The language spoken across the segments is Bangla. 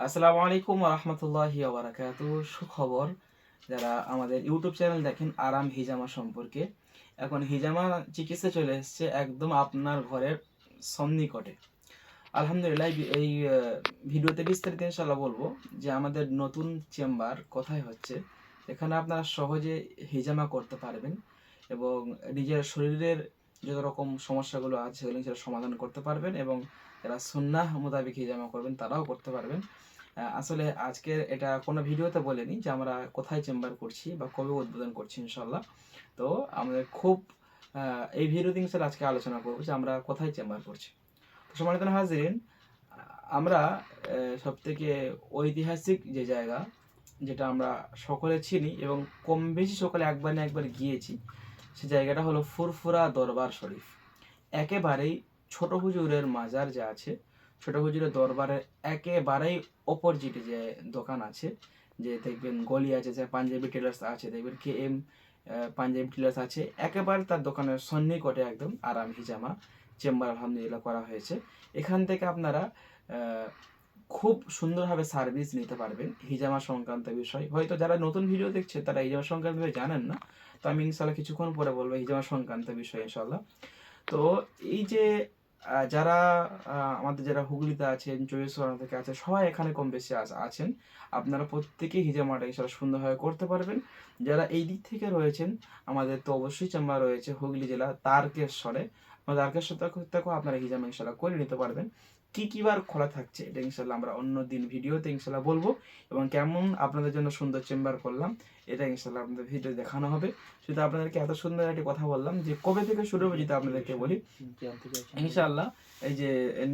আসসালামু আলাইকুম রহমতুল্লাহি ওবরাকাতু সুখবর, যারা আমাদের ইউটিউব চ্যানেল দেখেন আরাম হিজামা সম্পর্কে, এখন হিজামা চিকিৎসা চলে এসছে একদম আপনার ঘরের সন্নিকটে। আলহামদুলিল্লাহ, এই ভিডিওতে বিস্তারিত ইনশাল্লাহ বলব যে আমাদের নতুন চেম্বার কোথায় হচ্ছে, এখানে আপনারা সহজে হিজামা করতে পারবেন এবং নিজের শরীরের যত রকম সমস্যাগুলো আছে সেগুলো সেটা সমাধান করতে পারবেন এবং যারা সুন্নাহ মোতাবেক হিজামা করবেন তারাও করতে পারবেন। আসলে আজকে এটা কোনো ভিডিওতে বলেনি যে আমরা কোথায় চেম্বার করছি বা কবে উদ্বোধন করছি ইনশাল্লাহ তো আমাদের খুব এই ভিডিওতে ইনশাল্লাহ আজকে আলোচনা করব যে আমরা কোথায় চেম্বার করছি। তো সম্মানিত হাজিরিন, আমরা সব থেকে ঐতিহাসিক যে জায়গা যেটা আমরা সকলে চিনি এবং কম বেশি সকলে একবার না একবার গিয়েছি সে জায়গাটা হলো ফুরফুরা দরবার শরীফ। একেবারেই ছোট হুজুরের মাজার যে আছে, ছোট হুজুরের দরবারের একেবারেই অপোজিটে যে দোকান আছে, যে দেখবেন গলি আছে, যে পাঞ্জাবি টেলার্স আছে, দেখবেন কে এম পাঞ্জাবি টেলার্স আছে, একেবারে তার দোকানের সন্নিকটে একদম আরাম হিজামা, চেম্বার আলহামদুলিল্লাহ করা হয়েছে। এখান থেকে আপনারা খুব সুন্দরভাবে সার্ভিস নিতে পারবেন হিজামা সংক্রান্ত বিষয়। হয়তো যারা নতুন ভিডিও দেখছে, তারা হিজামা সংক্রান্ত বিষয় জানেন না। তো আমি ইনশাল্লাহ কিছুক্ষণ পরে বলব হিজামা সংক্রান্ত বিষয় ইনশাল্লাহ তো এই যে যারা আমাদের যারা হুগলিতে আছেন চব্বিশ থেকে আছে সবাই এখানে কম বেশি আছেন। আপনারা প্রত্যেকেই হিজামাটা ইনশাল্লাহ সুন্দরভাবে করতে পারবেন। যারা এই দিক থেকে রয়েছেন, আমাদের তো অবশ্যই চেম্বার রয়েছে হুগলি জেলা তারকেশ্বরে। তারকেশ্বর থেকে- থেকেও আপনারা হিজামা ইনশাল্লাহ করে নিতে পারবেন। কি কি বার খোলা থাকছে, এটা ইনশাল্লাহ আমরা অন্য দিন ভিডিওতে ইনশাল্লাহ বলব। এবং কেমন আপনাদের জন্য সুন্দর চেম্বার করলাম, এটা ইনশাল্লাহ আপনাদের ভিডিও দেখানো হবে। শুধু আপনাদেরকে এত সুন্দর একটি কথা বললাম যে, কবে থেকে শুরু হবে যদি আপনাদেরকে বলি? ইনশাল্লাহ এই যে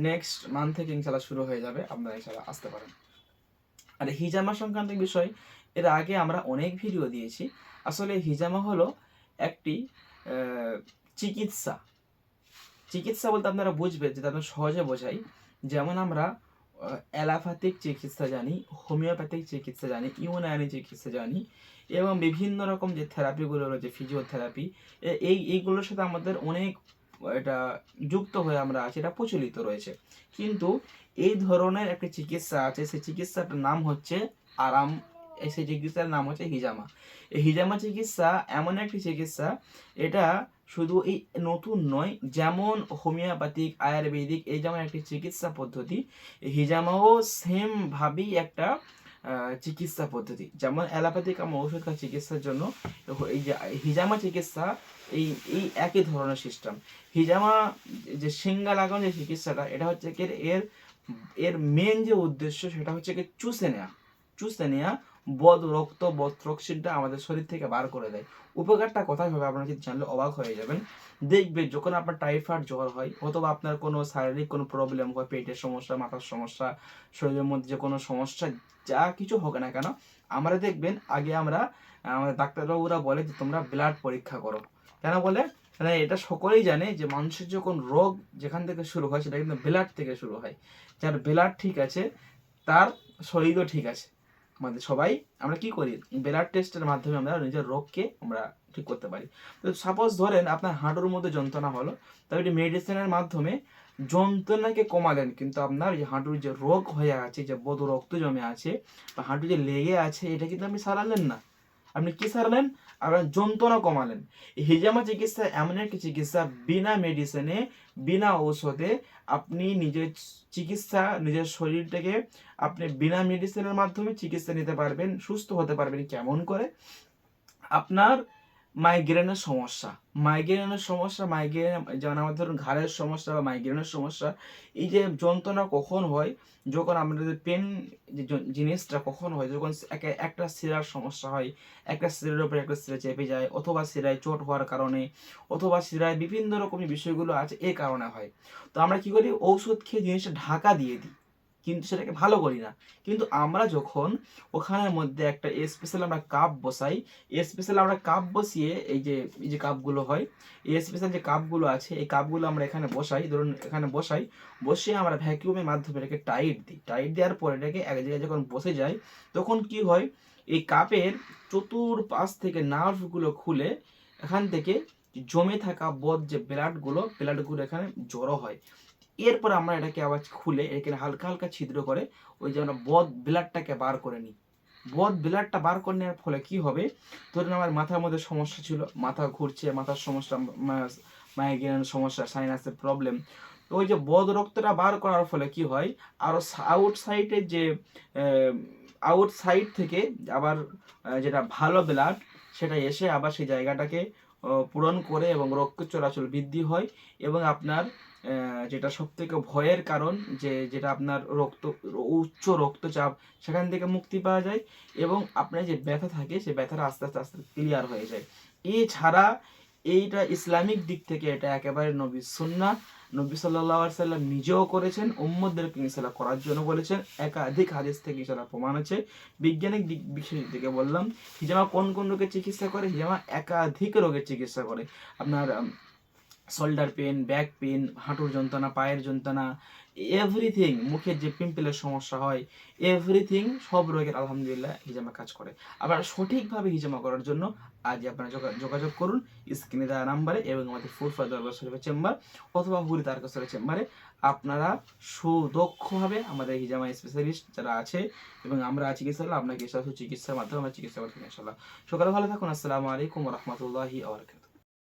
নেক্সট মান্থ থেকে ইনশাল্লাহ শুরু হয়ে যাবে, আপনারা ইনশাআল্লাহ আসতে পারেন। আর হিজামা সংক্রান্ত বিষয়, এর আগে আমরা অনেক ভিডিও দিয়েছি। আসলে হিজামা হলো একটি চিকিৎসা চিকিৎসা বলতে আপনারা বুঝবেন, যেটা আপনার সহজে বোঝাই। যেমন আমরা অ্যালাপ্যাথিক চিকিৎসা জানি, হোমিওপ্যাথিক চিকিৎসা জানি, ইউনানি চিকিৎসা জানি, এবং বিভিন্ন রকম যে থেরাপিগুলো রয়েছে ফিজিওথেরাপি এই, এইগুলোর সাথে আমাদের অনেক, এটা যুক্ত হয়ে আমরা আছি, এটা প্রচলিত রয়েছে। কিন্তু এই ধরনের একটা চিকিৎসা আছে, সেই চিকিৎসাটার নাম হচ্ছে আরাম সেই চিকিৎসার নাম হচ্ছে হিজামা। এই হিজামা চিকিৎসা এমন একটি চিকিৎসা, এটা শুধু এই নতুন নয়, যেমন হোমিওপ্যাথিক, আয়ুর্বেদিক, এই যেমন একটি চিকিৎসা পদ্ধতি হিজামাও সেম ভাবেই একটা চিকিৎসা পদ্ধতি। যেমন অ্যালোপ্যাথিক আমার ওষুধ খাওয়া চিকিৎসার জন্য, এই হিজামা চিকিৎসা, এই এই একই ধরনের সিস্টেম হিজামা যে সিঙ্গা লাগানো যে চিকিৎসাটা, এটা হচ্ছে কি এর এর মেন যে উদ্দেশ্য, সেটা হচ্ছে কি চুষে নেওয়া চুষে নেওয়া বদ, রক্ত বদ টক্সিনটা আমাদের শরীর থেকে বার করে দেয়। উপকারটা কোথায় হবে আপনারা যদি জানলে অবাক হয়ে যাবেন। দেখবে যখন আপনার টাইফয়েড জ্বর হয়, অথবা আপনার কোনো শারীরিক কোনো প্রবলেম হয়, পেটের সমস্যা, মাথার সমস্যা, শরীরের মধ্যে যে কোনো সমস্যা, যা কিছু হোক না কেন, আমরা দেখবেন আগে আমরা, আমাদের ডাক্তারবাবুরা বলে যে তোমরা ব্লাড পরীক্ষা করো। কেন বলে? মানে এটা সকলেই জানে যে মানুষের যখন রোগ যেখান থেকে শুরু হয়, সেটা কিন্তু ব্লাড থেকে শুরু হয়। যার ব্লাড ঠিক আছে, তার শরীরও ঠিক আছে। আমাদের সবাই আমরা কি করি? ব্লাড টেস্টের মাধ্যমে আমরা নিজের রোগকে আমরা ঠিক করতে পারি। তো সাপোজ ধরেন আপনার হাঁটুর মধ্যে যন্ত্রণা হলো তবে এটি মেডিসিনের মাধ্যমে যন্ত্রণাকে কমালেন। কিন্তু আপনার যে হাঁটুর যে রোগ হয়ে আছে, যে বদ রক্ত জমে আছে বা হাঁটু যে লেগে আছে, এটা কিন্তু আপনি সারালেন না। আপনি কি সারলেন? আপনার যন্ত্রণা কমালেন। হিজামা চিকিৎসা এমন একটি চিকিৎসা বিনা মেডিসিনে বিনা ঔষধে আপনি নিজের চিকিৎসা, নিজের শরীরটাকে আপনি বিনা মেডিসিনের মাধ্যমে চিকিৎসা নিতে পারবেন, সুস্থ হতে পারবেন, কেমন করে? আপনার মাইগ্রেনের সমস্যা। মাইগ্রেনের সমস্যা, মাইগ্রেন, যেমন আমাদের ধরুন ঘাড়ের সমস্যা বা মাইগ্রেনের সমস্যা, এই যে যন্ত্রণা কখন হয়? যখন আমাদের পেন জিনিসটা কখন হয়? যখন একে- একটা শিরার সমস্যা হয়, একটা শিরার উপরে একটা শিরা চেপে যায়, অথবা শিরায় চোট হওয়ার কারণে, অথবা শিরায় বিভিন্ন রকমের বিষয়গুলো আছে, এ কারণে হয়। তো আমরা কি করি? ঔষধ খেয়ে জিনিসটা ঢাকা দিয়ে দিই। কিন্তু সেটাকে ভালো করি না। কিন্তু আমরা যখন ওখানের মধ্যে একটা স্পেশাল আমরা কাপ বসাই স্পেশাল আমরা কাপ বসিয়ে এই যে এই যে কাপগুলো হয়, এই স্পেশাল যে কাপগুলো আছে, এই কাপগুলো আমরা এখানে বসাই, ধরুন এখানে বসাই, বসিয়ে আমরা ভ্যাকিউমের মাধ্যমে এটাকে টাইট দিই। টাইট দেওয়ার পরে এটাকে এক জায়গায় যখন বসে যায়, তখন কি হয়, এই কাপের চতুর্পাশ থেকে নার্ভগুলো খুলে এখান থেকে জমে থাকা বদ যে ব্লাডগুলো ব্লাডগুলো এখানে জড়ো হয়। এরপর আমরা এটাকে আবার খুলে এখানে হালকা হালকা ছিদ্র করে ওই যে আমরা বদ ব্লাডটাকে বার করে নিই। বদ ব্লাডটা বার করে নেওয়ার ফলে কি হবে? ধরুন আমার মাথার মধ্যে সমস্যা ছিল, মাথা ঘুরছে, মাথার সমস্যা মাইগ্রেন সমস্যা সাইনাসের প্রবলেম ওই যে বদ রক্তটা বার করার ফলে কি হয়? আরও আউট সাইডের যে আউট সাইড থেকে আবার যেটা ভালো ব্লাড সেটা এসে আবার সেই জায়গাটাকে পূরণ করে এবং রক্ত চলাচল বৃদ্ধি হয় এবং আপনার যেটা সব থেকে ভয়ের কারণ যে, যেটা আপনার রক্ত, উচ্চ রক্তচাপ, সেখান থেকে মুক্তি পাওয়া যায় এবং আপনার যে ব্যথা থাকে, সে ব্যথাটা আস্তে আস্তে আস্তে ক্লিয়ার হয়ে যায়। এছাড়া এইটা ইসলামিক দিক থেকে এটা একেবারে নবী সুন্না নবী সাল্লাহ সাল্লাম নিজেও করেছেন উম্মদদেরকে ইনশাল্লাহ করার জন্য বলেছেন। একাধিক হাদিস থেকে ইনশাল্লাহ প্রমাণ আছে বৈজ্ঞানিক দিক বিষয় দিকে বললাম, হিজামা কোন কোন রোগের চিকিৎসা করে? হিজামা একাধিক রোগের চিকিৎসা করে। আপনার শোল্ডার পেন ব্যাক পেন হাঁটুর যন্ত্রণা, পায়ের যন্ত্রণা এভরিথিং মুখের যে পিম্পলের সমস্যা হয় এভরিথিং সব রোগের আলহামদুলিল্লাহ হিজামা কাজ করে। আবার সঠিকভাবে হিজামা করার জন্য আজই আপনারা যোগা- যোগাযোগ করুন স্ক্রিনে দেওয়া নাম্বারে এবং আমাদের ফুরফা দরবার শরীফের চেম্বার অথবা হুরি তারকেশ্বরের চেম্বারে আপনারা সুদক্ষভাবে আমাদের হিজামা স্পেশালিস্ট যারা আছে এবং আমরা আছি ইনশাল্লাহ আপনাকে চিকিৎসার মাধ্যমে আমরা চিকিৎসা করতে ইনশাল্লাহ সকালে ভালো থাকুন। আসসালামু আলাইকুম রহমতুল্লাহি আবরকাত